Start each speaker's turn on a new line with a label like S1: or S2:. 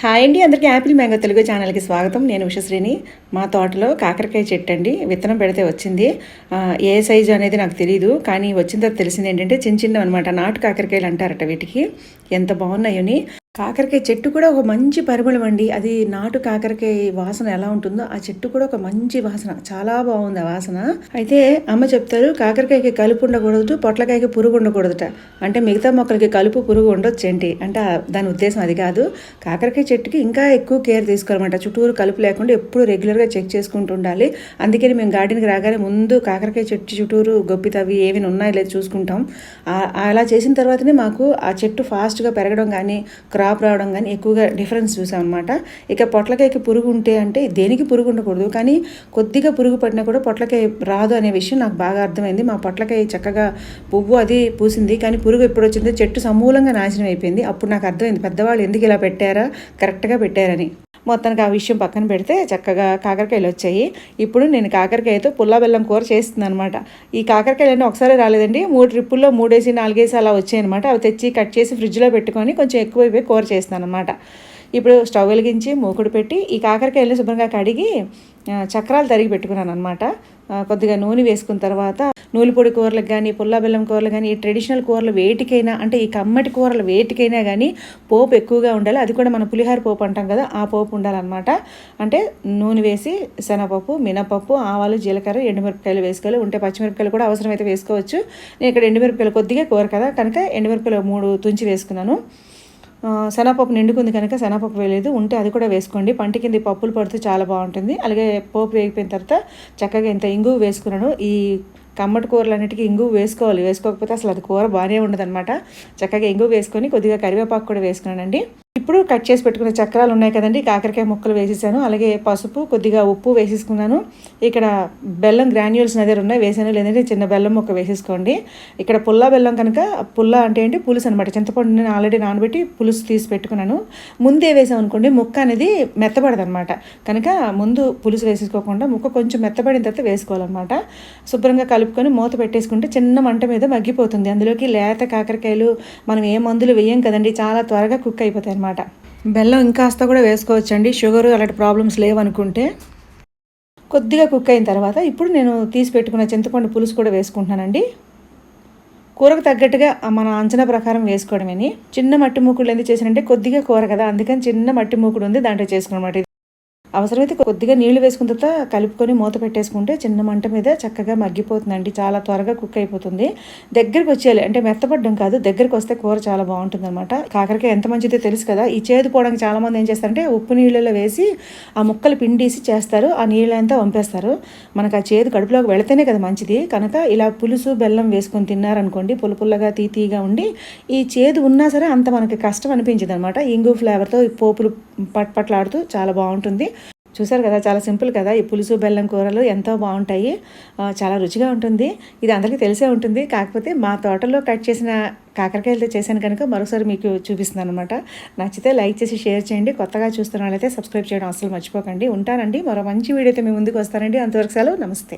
S1: Hi అండి అందరికీ Apple mango Telugu ఛానల్కి స్వాగతం. నేను ఉషశ్రీని. మా తోటలో కాకరకాయ చెట్టు అండి విత్తనం పెడితే వచ్చింది. ఏ సైజు అనేది నాకు తెలియదు కానీ వచ్చిన తర్వాత తెలిసింది ఏంటంటే చిన్న చిన్న అనమాట నాటు కాకరకాయలు అంటారట వీటికి. ఎంత బాగున్నాయని కాకరకాయ చెట్టు కూడా ఒక మంచి పరిమళం అండి. అది నాటు కాకరకాయ వాసన ఎలా ఉంటుందో ఆ చెట్టు కూడా ఒక మంచి వాసన. చాలా బాగుంది ఆ వాసన. అయితే అమ్మ చెప్తారు కాకరకాయకి కలుపు ఉండకూడదు పొట్లకాయకి పురుగు ఉండకూడదుట. అంటే మిగతా మొక్కలకి కలుపు పురుగు ఉండొచ్చు ఏంటి? అంటే ఆ- దాని ఉద్దేశం అది కాదు. కాకరకాయ చెట్టుకి ఇంకా ఎక్కువ కేర్ తీసుకోవాలన్నమాట. చుట్టూరు కలుపు లేకుండా ఎప్పుడు రెగ్యులర్గా చెక్ చేసుకుంటూ ఉండాలి. అందుకని మేము గార్డెన్కి రాగానే ముందు కాకరకాయ చెట్టు చుట్టూరు గొప్పి తవ్వి ఏమైనా ఉన్నాయో లేదు చూసుకుంటాం. అలా చేసిన తర్వాతనే మాకు ఆ చెట్టు ఫాస్ట్గా పెరగడం కానీ క్రాప్ రావడం కానీ ఎక్కువగా డిఫరెన్స్ చూసాం అనమాట ఇక పొట్లకాయకి పురుగు ఉంటే అంటే దేనికి పురుగు ఉండకూడదు. కానీ కొద్దిగా పురుగు పడినా కూడా పొట్లకాయ రాదు అనే విషయం నాకు బాగా అర్థమైంది. మా పొట్లకాయ చక్కగా పువ్వు అది పూసింది. కానీ పురుగు ఎప్పుడు వచ్చిందో చెట్టు సమూలంగా నాశనం అయిపోయింది. అప్పుడు నాకు అర్థమైంది పెద్దవాళ్ళు ఎందుకు ఇలా పెట్టారా? కరెక్ట్గా పెట్టారని. మొత్తానికి ఆ విషయం పక్కన పెడితే చక్కగా కాకరకాయలు వచ్చాయి. ఇప్పుడు నేను కాకరకాయతో పుల్ల బెల్లం కూర చేస్తుంది అనమాట ఈ కాకరకాయలన్నీ ఒకసారి రాలేదండి. మూడు ట్రిప్పుల్లో మూడేసి నాలుగేసి అలా వచ్చాయి అనమాట అవి తెచ్చి కట్ చేసి ఫ్రిడ్జ్లో పెట్టుకొని కొంచెం ఎక్కువైపోయి కూర చేస్తాను అనమాట ఇప్పుడు స్టవ్ వెలిగించి మూకుడు పెట్టి ఈ కాకరకాయలను శుభ్రంగా కడిగి చక్రాలు తరిగి పెట్టుకున్నాను అనమాట కొద్దిగా నూనె వేసుకున్న తర్వాత నూనెపొడి కూరలకు కానీ పుల్లబెల్లం కూరలు కానీ ఈ ట్రెడిషనల్ కూరలు వేటికైనా అంటే ఈ కమ్మటి కూరలు వేటికైనా కానీ పోపు ఎక్కువగా ఉండాలి. అది కూడా మన పులిహార పోపు అంటాం కదా ఆ పోపు ఉండాలన్నమాట. అంటే నూనె వేసి శనగపప్పు మినపప్పు ఆవాలు జీలకర్ర ఎండుమిరపకాయలు వేసుకోవాలి. ఉంటే పచ్చిమిరపకాయలు కూడా అవసరమైతే వేసుకోవచ్చు. నేను ఇక్కడ ఎండుమిరపకాయలు కొద్దిగా కూర కదా కనుక ఎండుమిరపకాయలు మూడు తుంచి వేసుకున్నాను. శనగపప్పు నిండుకుంది కనుక శనగపప్పు వేయలేదు. ఉంటే అది కూడా వేసుకోండి. పంట కింద పప్పులు పడితే చాలా బాగుంటుంది. అలాగే పోపు వేగిపోయిన తర్వాత చక్కగా ఇంత ఇంగు వేసుకున్నాను. ఈ కమ్మటి కూరలన్నిటికీ ఇంగు వేసుకోవాలి. వేసుకోకపోతే అసలు అది కూర బాగానే ఉండదన్నమాట. చక్కగా ఇంగు వేసుకొని కొద్దిగా కరివేపాకు కూడా వేసుకున్నానండి. ఇప్పుడు కట్ చేసి పెట్టుకున్న చక్రాలు ఉన్నాయి కదండి. కాకరకాయ ముక్కలు వేసేసాను. అలాగే పసుపు కొద్దిగా ఉప్పు వేసేసుకున్నాను. ఇక్కడ బెల్లం గ్రాన్యూల్స్ దగ్గర ఉన్నాయి. వేసాను లేదంటే చిన్న బెల్లం ముక్క వేసేసుకోండి. ఇక్కడ పుల్ల బెల్లం కనుక పుల్ల అంటే ఏంటి? పులుసు అనమాట చింతపండు నేను ఆల్రెడీ నానబెట్టి పులుసు తీసి పెట్టుకున్నాను. ముందే వేసాం అనుకోండి ముక్క అనేది మెత్తబడదనమాట కనుక ముందు పులుసు వేసేసుకోకుండా ముక్క కొంచెం మెత్తబడిన తర్వాత వేసుకోవాలన్నమాట. శుభ్రంగా కలుపుకొని మూత పెట్టేసుకుంటే చిన్న మంట మీద మగ్గిపోతుంది. అందులోకి లేత కాకరకాయలు మనం ఏ మందులు వేయం కదండి చాలా త్వరగా కుక్ అయిపోతాయి అనమాట బెల్లం ఇంకాస్త కూడా వేసుకోవచ్చండి. షుగర్ అలాంటి ప్రాబ్లమ్స్ లేవనుకుంటే కొద్దిగా కుక్ అయిన తర్వాత ఇప్పుడు నేను తీసి పెట్టుకున్న చింతపండు పులుసు కూడా వేసుకుంటున్నానండి. కూరకు తగ్గట్టుగా మన అంచనా ప్రకారం వేసుకోవడమేని. చిన్న మట్టి మూకుడు ఎందుకు చేసానంటే కొద్దిగా కూర కదా అందుకని చిన్న మట్టి మూకుడు ఉంది దాంట్లో చేసుకున్నమాట. అవసరమైతే కొద్దిగా నీళ్ళు వేసుకున్న తర్వాత కలుపుకొని మూత పెట్టేసుకుంటే చిన్న మంట మీద చక్కగా మగ్గిపోతుందండి. చాలా త్వరగా కుక్ అయిపోతుంది. దగ్గరికి వచ్చేయాలి. అంటే మెత్తపడ్డం కాదు దగ్గరికి వస్తే కూర చాలా బాగుంటుంది అనమాట కాకరకాయ ఎంత మంచిదో తెలుసు కదా. ఈ చేదు పోవడానికి చాలా మంది ఏం చేస్తారంటే ఉప్పు నీళ్ళలో వేసి ఆ ముక్కలు పిండేసి చేస్తారు. ఆ నీళ్ళంతా వంపేస్తారు. మనకు ఆ చేదు కడుపులోకి వెళితేనే కదా మంచిది. కనుక ఇలా పులుసు బెల్లం వేసుకొని తిన్నారనుకోండి పుల్ల పుల్లగా తీతీగా ఉండి ఈ చేదు ఉన్నా సరే అంత మనకి కష్టం అనిపించదు అనమాట ఇంగు ఫ్లేవర్తో పోపులు పట్ పట్లాడుతూ చాలా బాగుంటుంది. చూసారు కదా చాలా సింపుల్ కదా. ఈ పులుసు బెల్లం కూరలు ఎంతో బాగుంటాయి. చాలా రుచిగా ఉంటుంది. ఇది అందరికీ తెలిసే ఉంటుంది. కాకపోతే మా తోటలో కట్ చేసిన కాకరకాయలతో చేశాను కనుక మరోసారి మీకు చూపిస్తున్నాను అనమాట నచ్చితే లైక్ చేసి షేర్ చేయండి. కొత్తగా చూస్తున్న వాళ్ళైతే సబ్స్క్రైబ్ చేయడం అసలు మర్చిపోకండి. ఉంటానండి. మరో మంచి వీడియోతో మీ ముందుకు వస్తానండి. అంతవరకు సెలవు. నమస్తే.